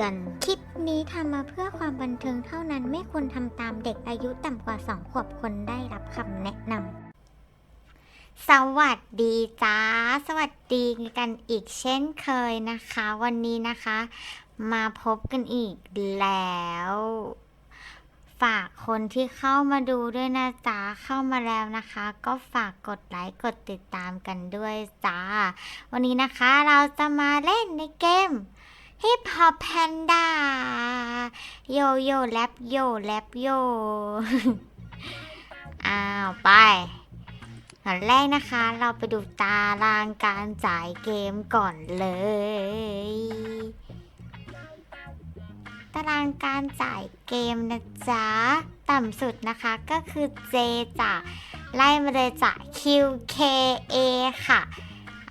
อน คลิปนี้ทำมาเพื่อความบันเทิงเท่านั้นไม่ควรทำตามเด็กอายุต่ำกว่า 2 ขวบคนได้รับคำแนะนำสวัสดีจ้า สวัสดีกันอีกเช่นเคยนะคะ วันนี้นะคะ มาพบกันอีกแล้ว ฝากคนที่เข้ามาดูด้วยนะจ๊ะเข้ามาแล้วนะคะ ก็ฝากกดไลค์กดติดตามกันด้วยจ้า วันนี้นะคะเราจะมาเล่นในเกม Hip Hop Panda โยโย่แรปโยแรปโยอ้าวไปอันแรกนะคะ เราไปดูตารางการจ่ายเกมก่อนเลย ตารางการจ่ายเกมนะจ๊ะ ต่ำสุดนะคะก็คือ J จ้ะไล่มาเลยจ้ะ Q K A ค่ะ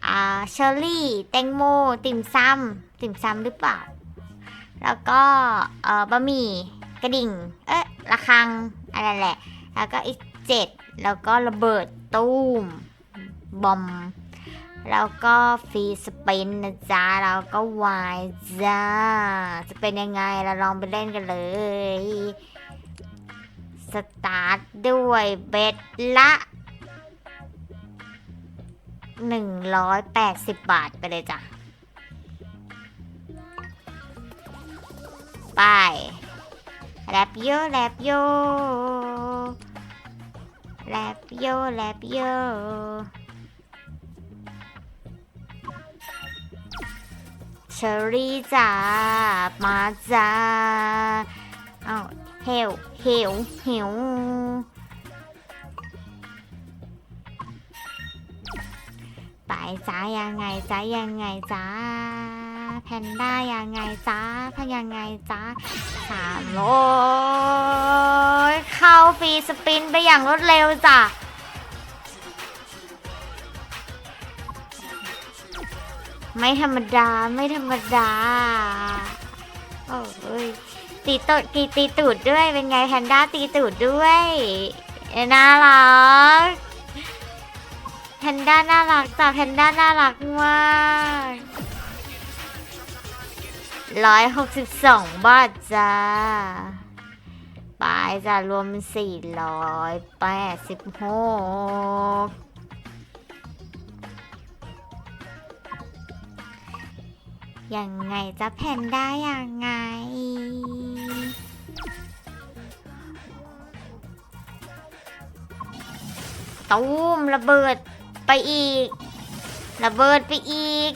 อ่าเชอร์รี่ แตงโม ติ่มซำ ติ่มซำหรือเปล่า แล้วก็เออบะหมี่กระดิ่ง เอ๊ะระฆังอะไรแหละ แล้วก็อีกเจ็ดแล้วก็ระเบิดตู้มบอม แล้วก็ฟรีสปินนะจ๊ะ แล้วก็วายจ้า จะเป็นยังไงเราลองไปเล่นกันเลย สตาร์ทด้วยเบ็ดละหนึ่งร้อยแปดสิบบาทไปเลยจ้ะ ไปแรปโยแรปโยแรปโยแรปโยเชอรี่จ้ามาจ้าเอาเฮวเฮวเฮวไปจ้ายังไงจ้ายังไงจ้า แพนด้ายังไงจ้าพยังไงจ้าสามโอ้ยเข้าฟรีสปินไปอย่างรวดเร็วจ้ะไม่ธรรมดาไม่ธรรมดา โอ้ยตีตูดตีตีตูดด้วยเป็นไงแพนด้าตีตูดด้วยน่ารักแพนด้าน่ารักจ้ะแพนด้าน่ารักมาก ร้อยหกสิบสองบาทจ้าไปจ้ะรวมสี่ร้อยแปดสิบหกยังไงจะแพนได้ยังไง ตูมระเบิดไปอีก ระเบิดไปอีก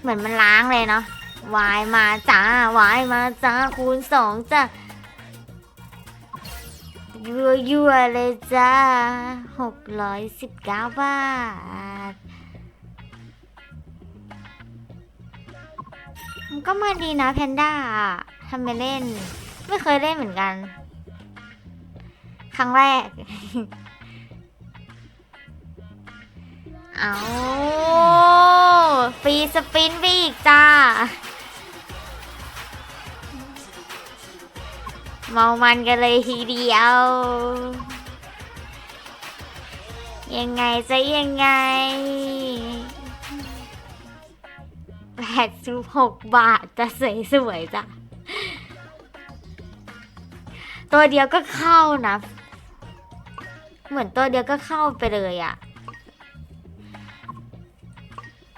เหมือนมันล้างเลยเนาะ วายมาจ้าวายมาจ้าคูณสองจ้ายั่วยั่วๆเลยจ้าหกร้อยสิบเก้าบาท มันก็มาดีนะแพนด้าทำไปเล่น ไม่เคยเล่นเหมือนกัน ครั้งแรก เอาฟรีสปินไปอีกจ้า เมามันกันเลยทีเดียว ยังไงจะยังไงแปดสิบหกบาทจะสวยสวยจ้ะ ตัวเดียวก็เข้านะ เหมือนตัวเดียวก็เข้าไปเลยอะ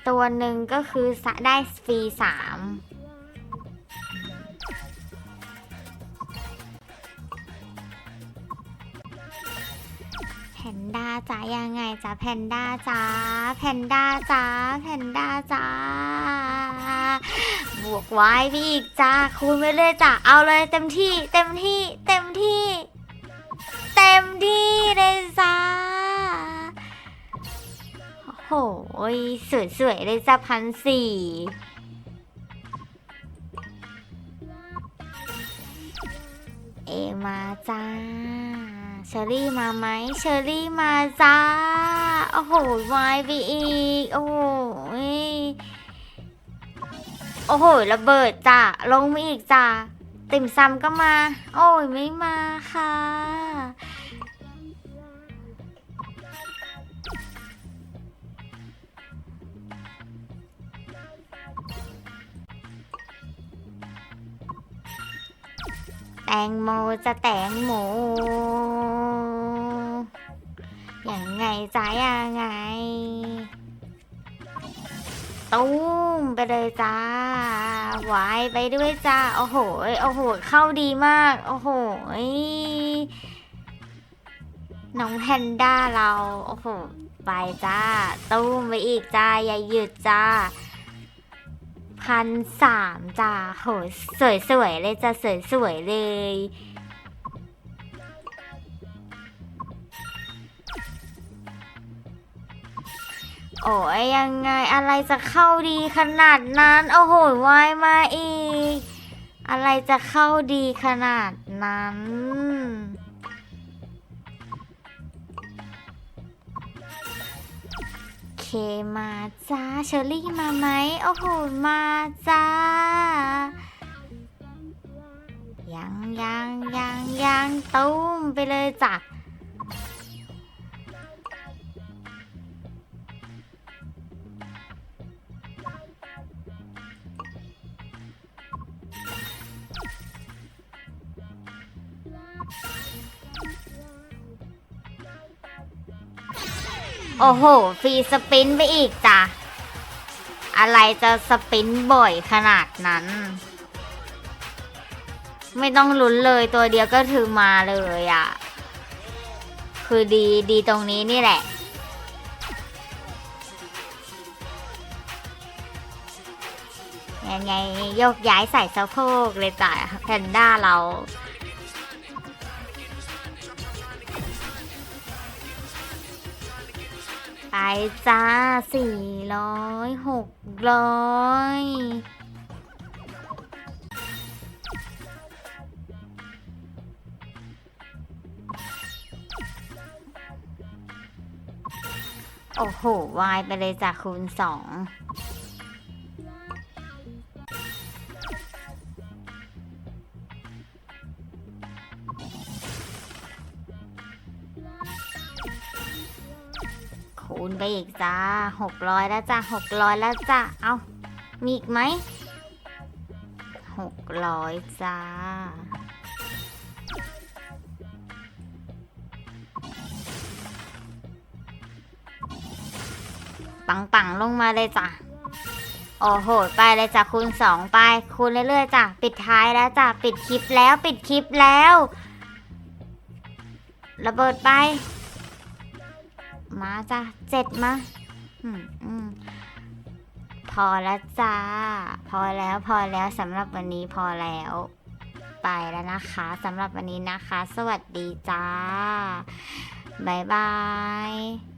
ตัวหนึ่งก็คือได้ฟรีสาม นด้าจ้ายังไงจ้าแพนด้าจ้าแพนด้าจ้าแพนด้าจ้าบวกไว้พี่อีกจ้าคูณไปเลยจ้าเอาเลยเต็มที่เต็มที่เต็มที่ เต็มที่เลยจ้าโอ้โหสวยๆเลยจ้ะพันสี่เอมาจ้า เชอรี่มาไหมเชอรี่มาจ้า โอ้โหวายไปอีก โอ้โหโอ้โหระเบิดจ้าลงมาอีกจ้าติ่มซำก็มา โอ้ยไม่มาค่ะ แตงโมจะแตงโมยังไงจ้ายังไง ตุ้มไปเลยจ้าวายไปด้วยจ้า โอ้โห โอ้โห เข้าดีมาก โอ้โห น้องแพนด้าเรา โอ้โห ไปจ้า ตุ้มไปอีกจ้า อย่าหยุดจ้า พันสามจ้าโหสวยๆเลยจ้าสวยๆเลยโอ้ยยังไงอะไรจะเข้าดีขนาดนั้น โอ้โหวายมาอีก อะไรจะเข้าดีขนาดนั้น เคมาจ้าเชอรี่มาไหมโอ้โหมาจ้า ยังยังยังยังตุ้มไปเลยจ้ะ โอ้โห ฟรีสปินไปอีกจ้ะ อะไรจะสปินบ่อยขนาดนั้น ไม่ต้องลุ้นเลยตัวเดียวก็ถือมาเลยอะ่ะ คือดีดีตรงนี้นี่แหละยังไงโยกย้ายใส่สะโพกเลยจ้ะแพนด้าเรา ไปจ้าสี่ร้อยหกร้อยโอ้โห วายไปเลยจากคูณสอง คูณไปอีกจ้าหกร้อยแล้วจ้าหกร้อยแล้วจ้าเอามีอีกไหมหกร้อยจ้าปังปังๆลงมาเลยจ้ะโอ้โห ไปเลยจ้ะคูณสองไป คูณเรื่อยๆจ้ะ ปิดท้ายแล้วจ้ะ ปิดคลิปแล้ว ปิดคลิปแล้ว ระเบิดไป มาจ้ะเจ็ดมาอืมอืมพอแล้วจ้า พอแล้วพอแล้วสำหรับวันนี้พอแล้ว ไปแล้วนะคะสำหรับวันนี้นะคะ สวัสดีจ้า บ๊ายบาย